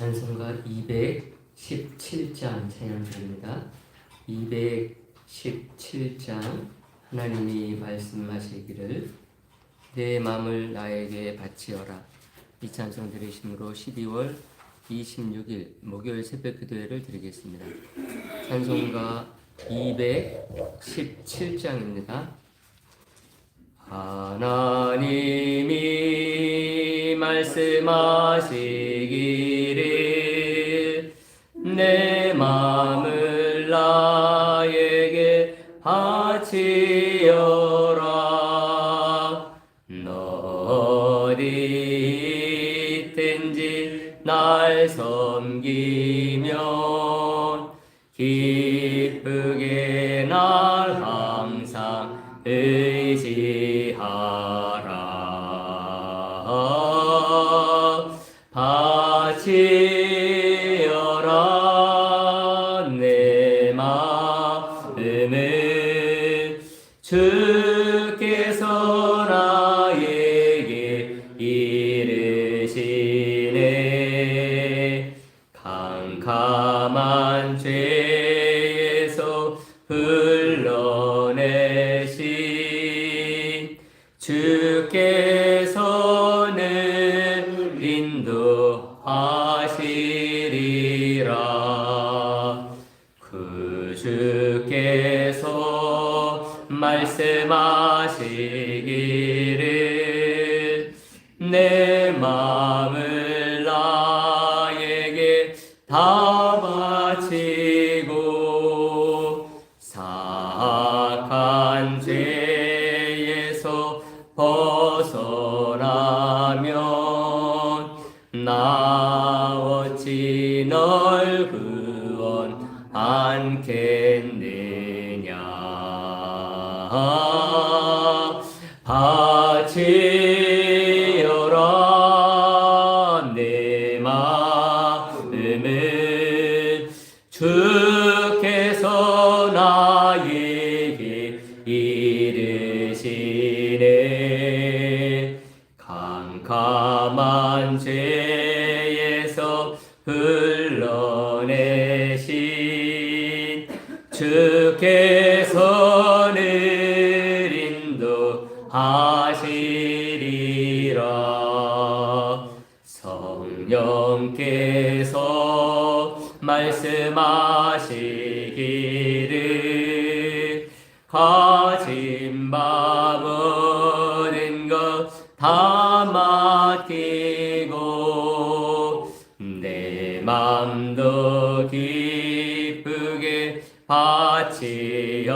찬송가 217장 찬양 드립니다. 217장 하나님이 말씀하시기를 내 마음을 나에게 바치어라 이 찬송 들으심으로 12월 26일 목요일 새벽 기도회를 드리겠습니다. 찬송가 217장입니다. 하나님이 말씀하시기 바치어라. 너디 있든지 날 섬기면 기쁘게 날 항상 주께서 말씀하시기 바치어라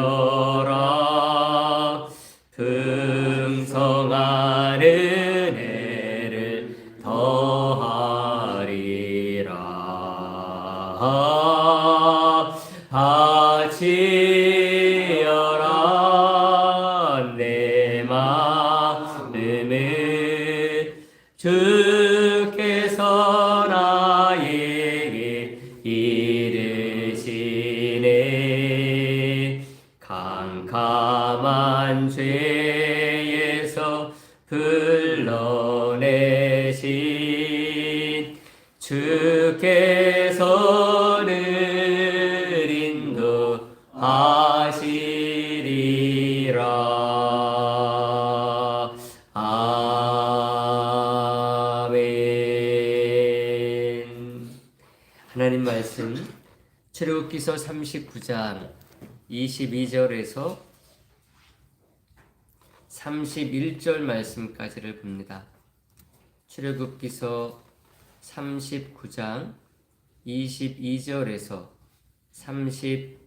하시리라 아멘 하나님 말씀 출애굽기서 39장 22절에서 31절 말씀까지를 봅니다. 출애굽기서 39장 22절에서 31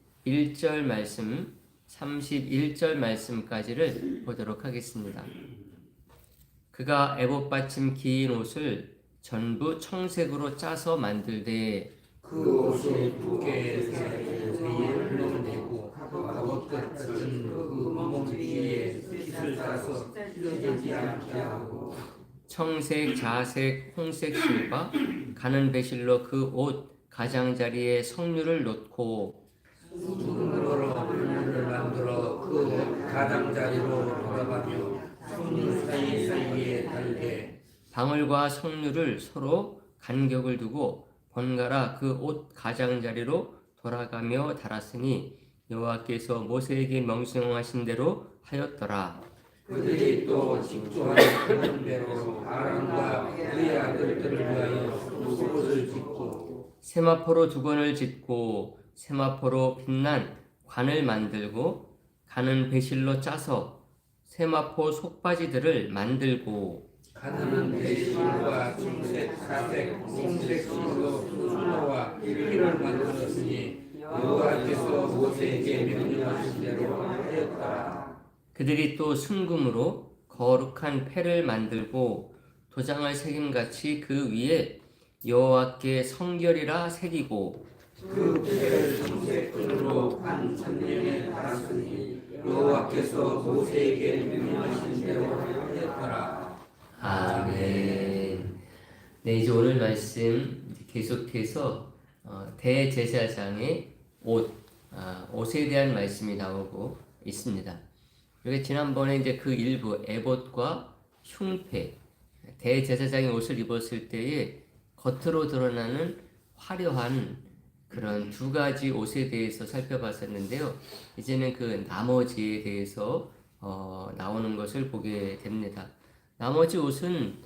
절 말씀 31절 말씀까지를 보도록 하겠습니다. 그가 애봇 받침 긴 옷을 전부 청색으로 짜서 만들되 그 갑옷 같은 그몸 핏을 찢어지지 않게 하고 청색, 자색, 홍색 실과 가는 배실로 그 옷 가장자리에 석류를 놓고 수중으로 하늘을 만들어 그 가장자리로 돌아가며 손님 사이 사이에 달게 방울과 석류를 서로 간격을 두고 번갈아 그 옷 가장자리로 돌아가며 달았으니 여호와께서 모세에게 명령하신 대로 하였더라. 그들이 또 직조하는 대로 아람과 그의 아들들을 위하여 속옷을 짓고 세마포로 두건을 짓고 세마포로 빛난 관을 만들고 가는 배실로 짜서 세마포 속바지들을 만들고 가나는 배실과 중색, 사색, 홍색 실로 수노와 피를 만들었으니 여호와께서 모세에게 명령하신 대로 하였더라. 그들이 또 순금으로 거룩한 패를 만들고 도장을 새김같이 그 위에 여호와께 성결이라 새기고 그 패를 중색 끈으로 한 천년에 달았으니 여호와께서 모세에게 명령하신 대로 하였더라. 아멘. 네 이제 오늘 말씀 계속해서 어, 대제사장의 옷 아, 옷에 대한 말씀이 나오고 있습니다. 그리고 지난번에 이제 그 일부 에봇과 흉패 대제사장의 옷을 입었을 때에 겉으로 드러나는 화려한 그런 두 가지 옷에 대해서 살펴봤었는데요. 이제는 그 나머지에 대해서 어, 나오는 것을 보게 됩니다. 나머지 옷은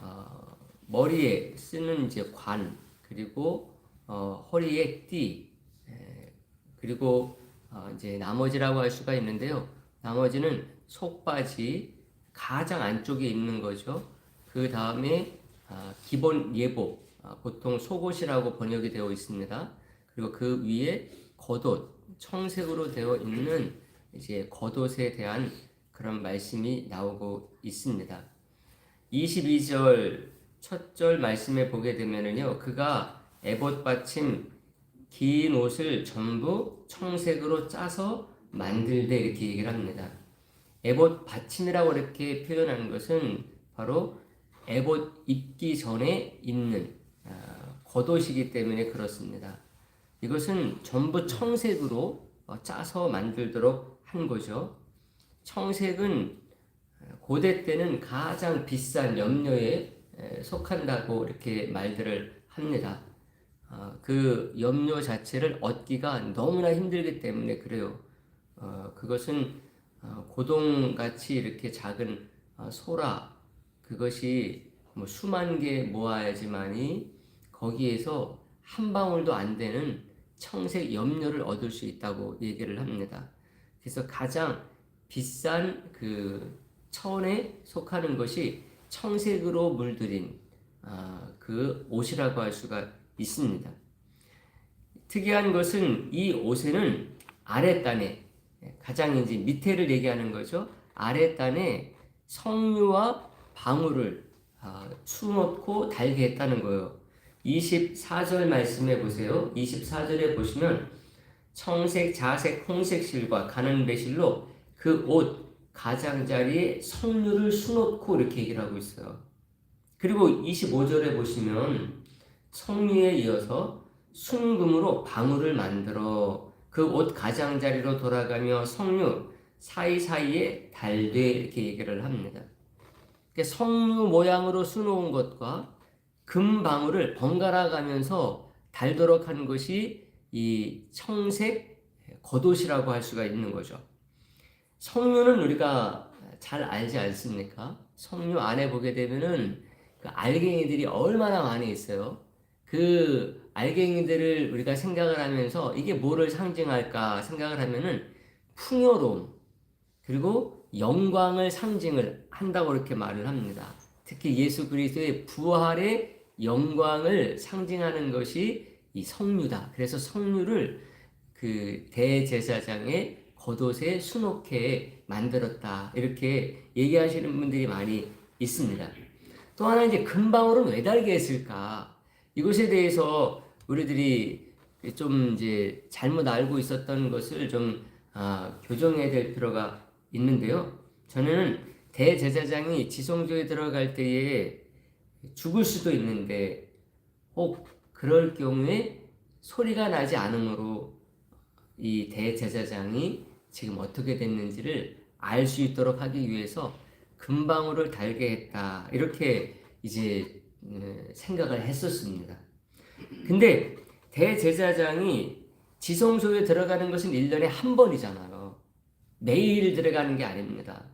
어, 머리에 쓰는 이제 관 그리고 어, 허리에 띠 에, 그리고 어, 이제 나머지라고 할 수가 있는데요. 나머지는 속바지 가장 안쪽에 있는 거죠. 그 다음에 아, 기본 예복 아, 보통 속옷이라고 번역이 되어 있습니다. 그리고 그 위에 겉옷 청색으로 되어 있는 이제 겉옷에 대한 그런 말씀이 나오고 있습니다. 22절 첫 절 말씀에 보게 되면은요. 그가 에봇 받침 긴 옷을 전부 청색으로 짜서 만들되 이렇게 얘기를 합니다. 에봇 받침이라고 이렇게 표현하는 것은 바로 에봇 입기 전에 입는 아, 겉옷이기 때문에 그렇습니다. 이것은 전부 청색으로 어, 짜서 만들도록 한 거죠. 청색은 고대 때는 가장 비싼 염료에 에, 속한다고 이렇게 말들을 합니다. 어, 그 염료 자체를 얻기가 너무나 힘들기 때문에 그래요. 어, 그것은 어, 고동같이 이렇게 작은 어, 소라 그것이 뭐 수만 개 모아야지만이 거기에서 한 방울도 안 되는 청색 염료를 얻을 수 있다고 얘기를 합니다. 그래서 가장 비싼 그 천에 속하는 것이 청색으로 물들인 아, 그 옷이라고 할 수가 있습니다. 특이한 것은 이 옷에는 아랫단에 가장 이제 밑에를 얘기하는 거죠. 아랫단에 성류와 방울을 아, 추놓고 달게 했다는 거예요. 24절 말씀해 보세요. 24절에 보시면 청색, 자색, 홍색 실과 가는 배실로 그 옷 가장자리에 성류를 수놓고 이렇게 얘기를 하고 있어요. 그리고 25절에 보시면 성류에 이어서 순금으로 방울을 만들어 그 옷 가장자리로 돌아가며 성류 사이사이에 달되 이렇게 얘기를 합니다. 그러니까 성류 모양으로 수놓은 것과 금방울을 번갈아 가면서 달도록 한 것이 이 청색 겉옷이라고 할 수가 있는 거죠. 성류는 우리가 잘 알지 않습니까? 성류 안에 보게 되면은 그 알갱이들이 얼마나 많이 있어요. 그 알갱이들을 우리가 생각을 하면서 이게 뭐를 상징할까 생각을 하면은 풍요로움 그리고 영광을 상징을 한다고 이렇게 말을 합니다. 특히 예수 그리스도의 부활의 영광을 상징하는 것이 이 성류다. 그래서 성류를 그 대제사장의 겉옷에 수놓게 만들었다. 이렇게 얘기하시는 분들이 많이 있습니다. 또 하나 이제 금방울은 왜 달게 했을까? 이것에 대해서 우리들이 좀 이제 잘못 알고 있었던 것을 좀 아, 교정해야 될 필요가 있는데요. 저는 대제사장이 지성소에 들어갈 때에 죽을 수도 있는데 혹 그럴 경우에 소리가 나지 않으므로 이 대제사장이 지금 어떻게 됐는지를 알 수 있도록 하기 위해서 금방울을 달게 했다 이렇게 이제 음, 생각을 했었습니다. 근데 대제사장이 지성소에 들어가는 것은 1년에 한 번이잖아요. 매일 들어가는 게 아닙니다.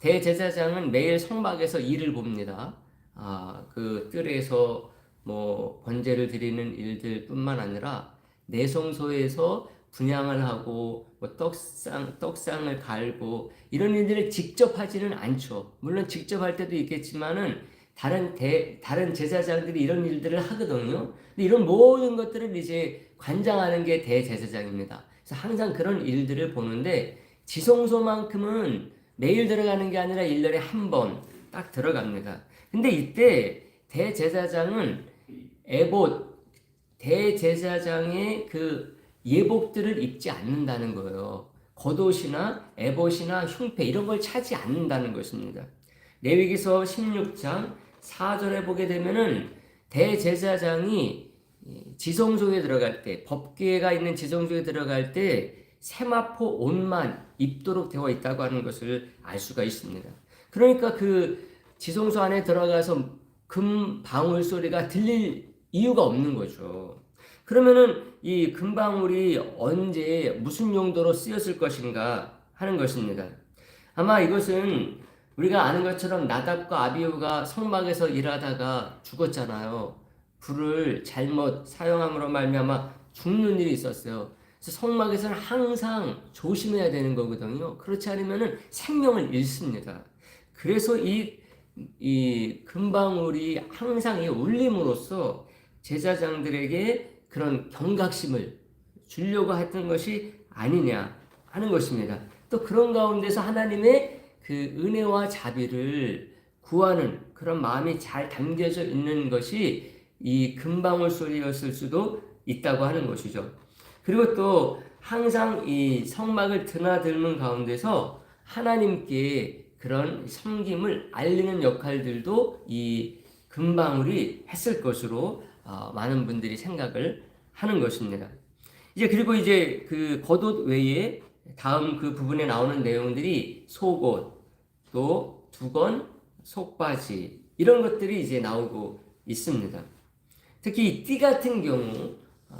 대제사장은 매일 성막에서 일을 봅니다. 아, 그 뜰에서 뭐 번제를 드리는 일들뿐만 아니라 내성소에서 분양을 하고 뭐 떡상 떡상을 갈고 이런 일들을 직접 하지는 않죠. 물론 직접 할 때도 있겠지만은 다른 대 다른 제사장들이 이런 일들을 하거든요. 근데 이런 모든 것들을 이제 관장하는 게 대제사장입니다. 그래서 항상 그런 일들을 보는데 지성소만큼은 매일 들어가는 게 아니라 1년에 한 번 딱 들어갑니다. 근데 이때 대제사장은 에봇 대제사장의 그 예복들을 입지 않는다는 거예요. 겉옷이나 에봇이나 흉패 이런 걸 차지 않는다는 것입니다. 레위기서 16장 4절에 보게 되면은 대제사장이 지성소에 들어갈 때 법궤가 있는 지성소에 들어갈 때 세마포 옷만 입도록 되어 있다고 하는 것을 알 수가 있습니다. 그러니까 그 지성소 안에 들어가서 금 방울 소리가 들릴 이유가 없는 거죠. 그러면은 이 금방울이 언제 무슨 용도로 쓰였을 것인가 하는 것입니다. 아마 이것은 우리가 아는 것처럼 나답과 아비우가 성막에서 일하다가 죽었잖아요. 불을 잘못 사용함으로 말미암아 죽는 일이 있었어요. 그래서 성막에서는 항상 조심해야 되는 거거든요. 그렇지 않으면은 생명을 잃습니다. 그래서 이, 이 금방울이 항상 이 울림으로써 제사장들에게 그런 경각심을 주려고 했던 것이 아니냐 하는 것입니다. 또 그런 가운데서 하나님의 그 은혜와 자비를 구하는 그런 마음이 잘 담겨져 있는 것이 이 금방울 소리였을 수도 있다고 하는 것이죠. 그리고 또 항상 이 성막을 드나들는 가운데서 하나님께 그런 섬김을 알리는 역할들도 이 금방울이 했을 것으로 어, 많은 분들이 생각을 하는 것입니다. 이제 그리고 이제 그 겉옷 외에 다음 그 부분에 나오는 내용들이 속옷, 또 두건, 속바지 이런 것들이 이제 나오고 있습니다. 특히 띠 같은 경우 어,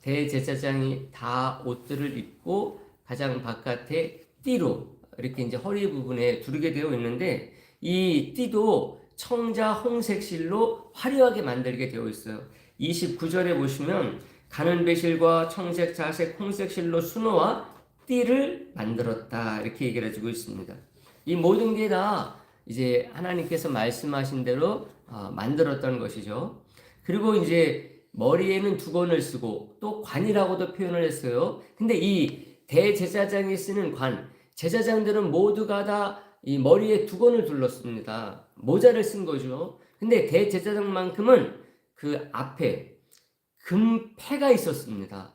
대제사장이 다 옷들을 입고 가장 바깥에 띠로 이렇게 이제 허리 부분에 두르게 되어 있는데 이 띠도 청자 홍색 실로 화려하게 만들게 되어 있어요. 29절에 보시면 가는 배실과 청색, 자색, 홍색 실로 수노와 띠를 만들었다 이렇게 얘기를 해주고 있습니다. 이 모든 게 다 이제 하나님께서 말씀하신 대로 어, 만들었던 것이죠. 그리고 이제 머리에는 두건을 쓰고 또 관이라고도 표현을 했어요. 근데 이 대제사장이 쓰는 관, 제사장들은 모두가 다 이 머리에 두건을 둘렀습니다. 모자를 쓴 거죠. 근데 대제사장만큼은 그 앞에 금패가 있었습니다.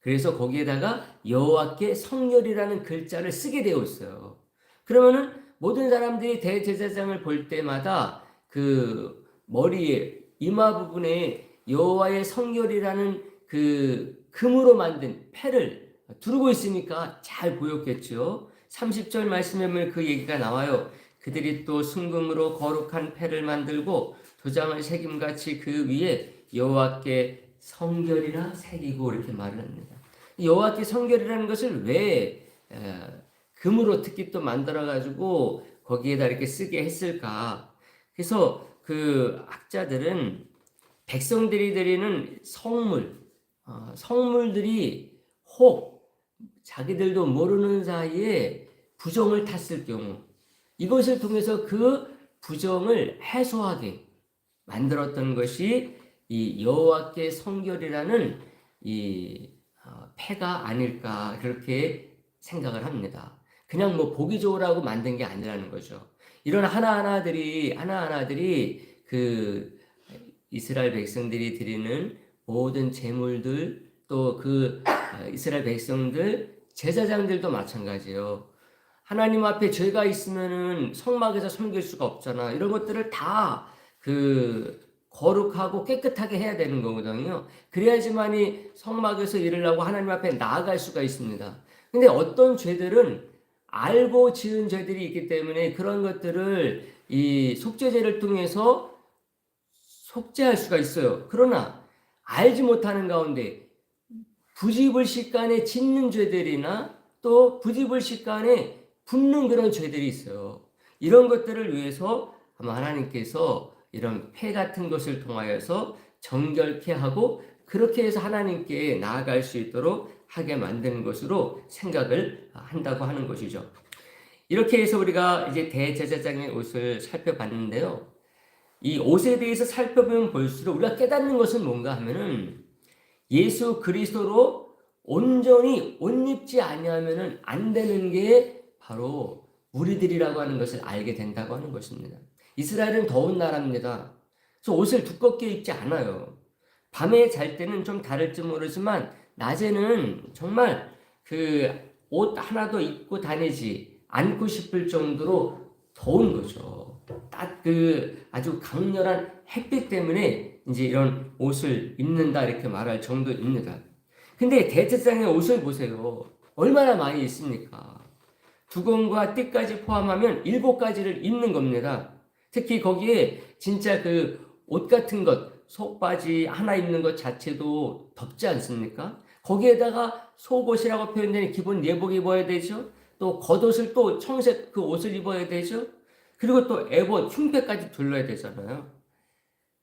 그래서 거기에다가 여호와께 성결이라는 글자를 쓰게 되어 있어요. 그러면은 모든 사람들이 대제사장을 볼 때마다 그 머리에 이마 부분에 여호와의 성결이라는 그 금으로 만든 패를 두르고 있으니까 잘 보였겠죠. 30절 말씀에 보면 그 얘기가 나와요. 그들이 또 순금으로 거룩한 패를 만들고 도장을 새김같이 그 위에 여호와께 성결이라 새기고 이렇게 말을 합니다. 여호와께 성결이라는 것을 왜 에, 금으로 특히 또 만들어 가지고 거기에다 이렇게 쓰게 했을까? 그래서 그 학자들은 백성들이 드리는 성물, 어, 성물들이 혹 자기들도 모르는 사이에 부정을 탔을 경우 이것을 통해서 그 부정을 해소하게 만들었던 것이 이 여호와께 성결이라는 이 어, 패가 아닐까 그렇게 생각을 합니다. 그냥 뭐 보기 좋으라고 만든 게 아니라는 거죠. 이런 하나하나들이 하나하나들이 그 이스라엘 백성들이 드리는 모든 제물들 또 그 이스라엘 백성들 제사장들도 마찬가지예요. 하나님 앞에 죄가 있으면은 성막에서 섬길 수가 없잖아. 이런 것들을 다 그 거룩하고 깨끗하게 해야 되는 거거든요. 그래야지만이 성막에서 일을 하고 하나님 앞에 나아갈 수가 있습니다. 근데 어떤 죄들은 알고 지은 죄들이 있기 때문에 그런 것들을 이 속죄제를 통해서 속죄할 수가 있어요. 그러나 알지 못하는 가운데 부지불식간에 짓는 죄들이나 또 부지불식간에 붙는 그런 죄들이 있어요. 이런 것들을 위해서 아마 하나님께서 이런 폐 같은 것을 통하여서 정결케 하고 그렇게 해서 하나님께 나아갈 수 있도록 하게 만드는 것으로 생각을 한다고 하는 것이죠. 이렇게 해서 우리가 이제 대제사장의 옷을 살펴봤는데요. 이 옷에 대해서 살펴보면 볼수록 우리가 깨닫는 것은 뭔가 하면은 예수 그리스도로 온전히 옷 입지 아니하면은 안 되는 게 바로 우리들이라고 하는 것을 알게 된다고 하는 것입니다. 이스라엘은 더운 나라입니다. 그래서 옷을 두껍게 입지 않아요. 밤에 잘 때는 좀 다를지 모르지만 낮에는 정말 그 옷 하나도 입고 다니지 않고 싶을 정도로 더운 거죠. 딱 그 아주 강렬한 햇빛 때문에 이제 이런 옷을 입는다 이렇게 말할 정도입니다. 근데 대제사장의 옷을 보세요. 얼마나 많이 있습니까? 두건과 띠까지 포함하면 일곱 가지를 입는 겁니다. 특히 거기에 진짜 그 옷 같은 것, 속바지 하나 입는 것 자체도 덥지 않습니까? 거기에다가 속옷이라고 표현되는 기본 예복 입어야 되죠. 또 겉옷을 또 청색 그 옷을 입어야 되죠. 그리고 또 에봇, 흉패까지 둘러야 되잖아요.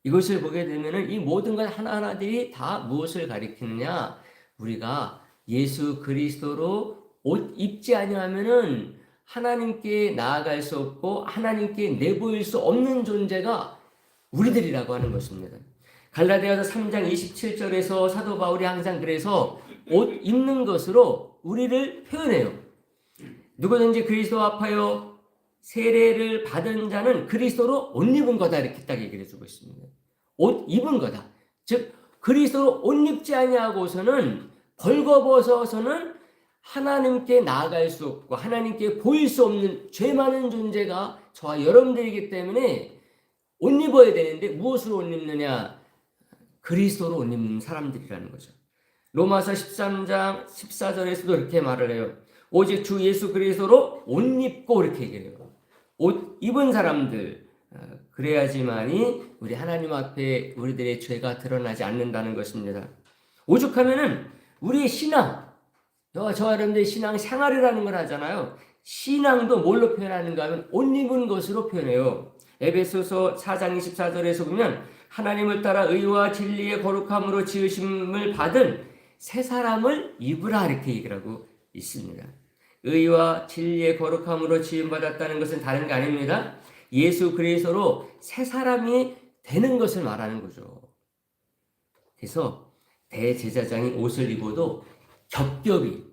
이것을 보게 되면은 이 모든 것 하나하나들이 다 무엇을 가리키느냐? 우리가 예수 그리스도로 옷 입지 아니하면은 하나님께 나아갈 수 없고 하나님께 내보일 수 없는 존재가 우리들이라고 하는 것입니다. 갈라디아서 3장 27절에서 사도 바울이 항상 그래서 옷 입는 것으로 우리를 표현해요. 누구든지 그리스도 앞하여 세례를 받은 자는 그리스도로 옷 입은 거다 이렇게 딱 얘기를 해주고 있습니다. 옷 입은 거다. 즉 그리스도로 옷 입지 아니하고서는 벌거벗어서는 하나님께 나아갈 수 없고 하나님께 보일 수 없는 죄 많은 존재가 저와 여러분들이기 때문에 옷 입어야 되는데 무엇으로 옷 입느냐? 그리스도로 옷 입는 사람들이라는 거죠. 로마서 13장 14절에서도 이렇게 말을 해요. 오직 주 예수 그리스도로 옷 입고 이렇게 얘기해요. 옷 입은 사람들 어, 그래야지만이 우리 하나님 앞에 우리들의 죄가 드러나지 않는다는 것입니다. 오죽하면은 우리의 신앙, 저와 저 여러분들의 신앙 생활이라는 걸 하잖아요. 신앙도 뭘로 표현하는가 하면 옷 입은 것으로 표현해요. 에베소서 4장 24절에서 보면 하나님을 따라 의와 진리의 거룩함으로 지으심을 받은 새 사람을 입으라 이렇게 얘기를 하고 있습니다. 의와 진리의 거룩함으로 지음 받았다는 것은 다른 게 아닙니다. 예수 그리스도로 새 사람이 되는 것을 말하는 거죠. 그래서 대제사장이 옷을 입어도 겹겹이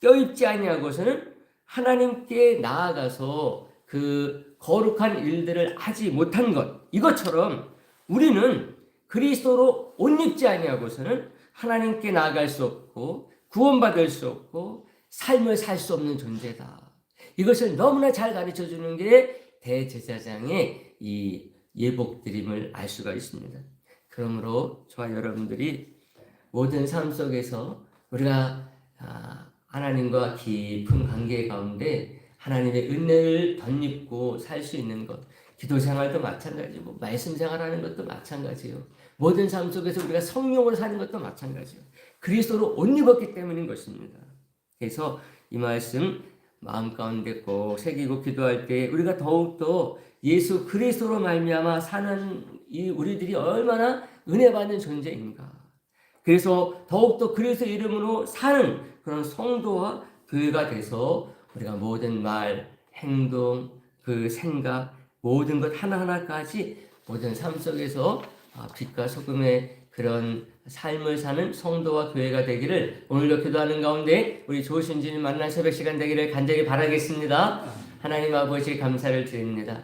껴입지 아니하고서는 하나님께 나아가서 그 거룩한 일들을 하지 못한 것 이것처럼 우리는 그리스도로 옷 입지 아니하고서는 하나님께 나아갈 수 없고 구원받을 수 없고 삶을 살 수 없는 존재다. 이것을 너무나 잘 가르쳐 주는 게 대제사장의 이 예복드림을 알 수가 있습니다. 그러므로 저와 여러분들이 모든 삶 속에서 우리가 아, 하나님과 깊은 관계 가운데 하나님의 은혜를 덧입고 살 수 있는 것, 기도 생활도 마찬가지고 말씀 생활하는 것도 마찬가지요. 모든 삶 속에서 우리가 성령으로 사는 것도 마찬가지요. 그리스도로 옷 입었기 때문인 것입니다. 그래서 이 말씀 마음 가운데 꼭 새기고 기도할 때 우리가 더욱더 예수 그리스도로 말미암아 사는 이 우리들이 얼마나 은혜 받는 존재인가. 그래서 더욱더 그리스도 이름으로 사는 그런 성도와 교회가 돼서 우리가 모든 말, 행동, 그 생각 모든 것 하나하나까지 모든 삶 속에서 아, 빛과 소금의 그런 삶을 사는 성도와 교회가 되기를 오늘도 기도하는 가운데 우리 주님 만난 새벽 시간 되기를 간절히 바라겠습니다. 하나님 아버지 감사를 드립니다.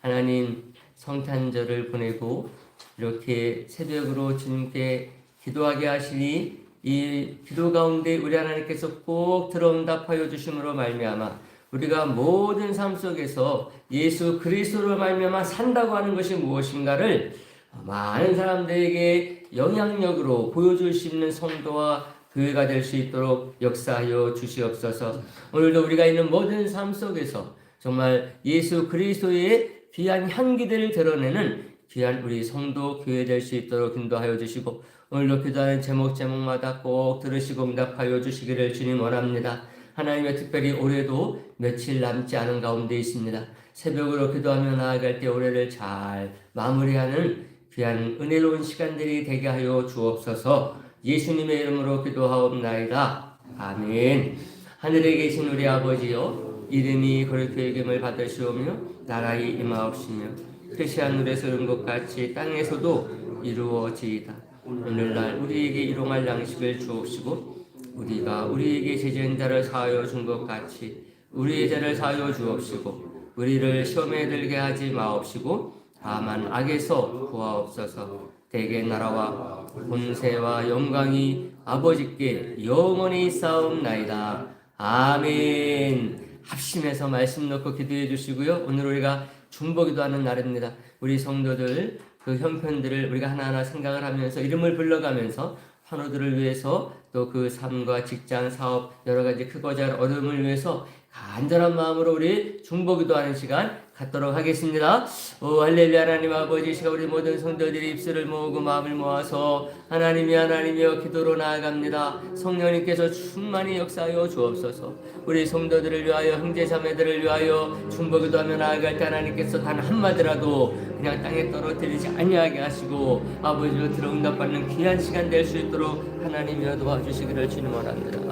하나님 성탄절을 보내고 이렇게 새벽으로 주님께 기도하게 하시니 이 기도 가운데 우리 하나님께서 꼭 들어응답하여 주심으로 말미암아 우리가 모든 삶 속에서 예수 그리스도로 말미암아 산다고 하는 것이 무엇인가를 많은 사람들에게 영향력으로 보여줄 수 있는 성도와 교회가 될 수 있도록 역사하여 주시옵소서. 오늘도 우리가 있는 모든 삶 속에서 정말 예수 그리스도의 귀한 향기들을 드러내는 귀한 우리 성도 교회 될 수 있도록 인도하여 주시고 오늘도 기도하는 제목 제목마다 꼭 들으시고 응답하여 주시기를 주님 원합니다. 하나님의 특별히 올해도 며칠 남지 않은 가운데 있습니다. 새벽으로 기도하며 나아갈 때 올해를 잘 마무리하는 귀한 은혜로운 시간들이 되게 하여 주옵소서 예수님의 이름으로 기도하옵나이다. 아멘. 하늘에 계신 우리 아버지여 이름이 거룩히 여김을 받으시오며 나라의 임하옵시며 뜻이 하늘에서 이룬 것 같이 땅에서도 이루어지이다. 오늘날 우리에게 일용할 양식을 주옵시고 우리가 우리에게 제지은 자를 사하여 준 것 같이 우리의 죄를 사하여 주옵시고 우리를 시험에 들게 하지 마옵시고 다만 악에서 구하옵소서. 대개 나라와 본세와 영광이 아버지께 영원히 싸움나이다. 아멘. 합심해서 말씀 놓고 기도해 주시고요. 오늘 우리가 중보기도 하는 날입니다. 우리 성도들 그 형편들을 우리가 하나하나 생각을 하면서 이름을 불러가면서 환우들을 위해서 또 그 삶과 직장, 사업 여러 가지 크고 작은 어려움을 위해서 간절한 마음으로 우리 중보기도 하는 시간 갖도록 하겠습니다. 오 할렐루야 하나님 아버지 시가 우리 모든 성도들이 입술을 모으고 마음을 모아서 하나님이 하나님이여 기도로 나아갑니다. 성령님께서 충만히 역사하여 주옵소서. 우리 성도들을 위하여 형제 자매들을 위하여 중보기도 하며 나아갈 때 하나님께서 단 한마디라도 그냥 땅에 떨어뜨리지 아니하게 하시고 아버지로 들어 응답받는 귀한 시간 될 수 있도록 하나님이여 도와주시기를 주님 원합니다.